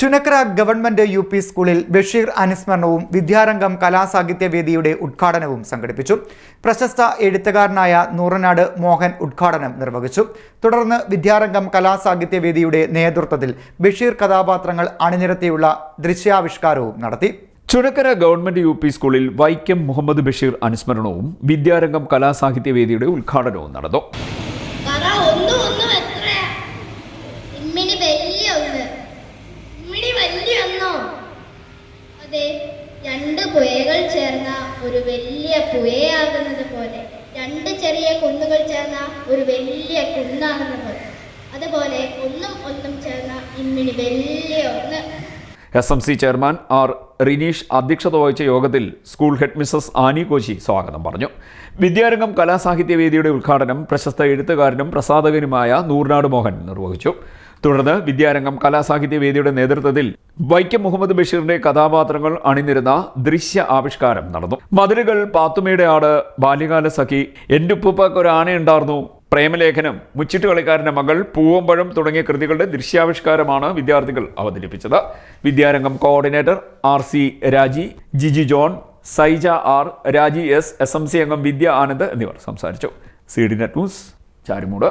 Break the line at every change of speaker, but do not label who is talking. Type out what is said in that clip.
Chunakkara government U P സ്കൂളിൽ ബഷീർ അനുസ്മരണവും വിദ്യാരംഗം കലാസാഹിത്യവേദിയുടെ ഉദ്ഘാടനവും സംഘടിപ്പിച്ചു. പ്രശസ്ത എഴുത്തുകാരനായ നൂറനാട് മോഹൻ ഉദ്ഘാടനം നിർവഹിച്ചു. തുടർന്ന് വിദ്യാരംഗം കലാസാഹിത്യവേദിയുടെ നേതൃത്വത്തിൽ ബഷീർ കഥാപാത്രങ്ങൾ അണിനിരത്തിയുള്ള ദൃശ്യാവിഷ്കാരവും നടത്തി.
ചുനക്കര ഗവൺമെന്റ് യു പി സ്കൂളിൽ വൈക്കം മുഹമ്മദ് ബഷീർ അനുസ്മരണവും വിദ്യാരംഗം കലാസാഹിത്യവേദിയുടെ ഉദ്ഘാടനവും നടന്നു
പറ ഒന്നും ഒന്നും എത്രയാ ഇമ്മിണി വലിയ ഒന്ന് ഇമ്മിണി വലിയ ഒന്നോ അതെ രണ്ട് പുഴകൾ ചേർന്ന ഒരു വലിയ പുഴയാകുന്നത് പോലെ രണ്ട് ചെറിയ കുന്നുകൾ ചേർന്ന ഒരു വലിയ കുന്നാകുന്ന പോലെ. അതുപോലെ ഒന്നും ഒന്നും ചേർന്ന ഇമ്മിണി വലിയ ഒന്ന്.
S M C chairman R Rineesh അധ്യക്ഷത വഹിച്ച യോഗത്തിൽ school head Mrs Annie Koshy സ്വാഗതം പറഞ്ഞു. വിദ്യാരംഗം കലാസാഹിത്യ വേദിയുടെ ഉദ്ഘാടനം പ്രശസ്ത എഴുത്തുകാരനും പ്രസാധകനുമായ നൂർനാട് മോഹൻ നിർവഹിച്ചു. തുടർന്ന് വിദ്യാരംഗം കലാസാഹിത്യ വേദിയുടെ നേതൃത്വത്തിൽ വൈക്കം മുഹമ്മദ് ബഷീറിന്റെ കഥാപാത്രങ്ങൾ അണിനിരുന്ന ദൃശ്യ ആവിഷ്കാരം നടന്നു. മതിലുകൾ പാത്തുമയുടെ ആട് ബാല്യകാല സഖി എന്റെ ഉപ്പുപ്പാക്ക് ഒരു ആനയുണ്ടായിരുന്നു പ്രേമലേഖനം മുച്ചിട്ട് കളിക്കാരന്റെ മകൾ പൂവമ്പഴം തുടങ്ങിയ കൃതികളുടെ ദൃശ്യാവിഷ്കാരമാണ് വിദ്യാർത്ഥികൾ അവതരിപ്പിച്ചത്. വിദ്യാരംഗം coordinator R C Raji Jiji John Saija R Raji S S M C അംഗം വിദ്യ ആനന്ദ് എന്നിവർ സംസാരിച്ചു. C D net news Charimood.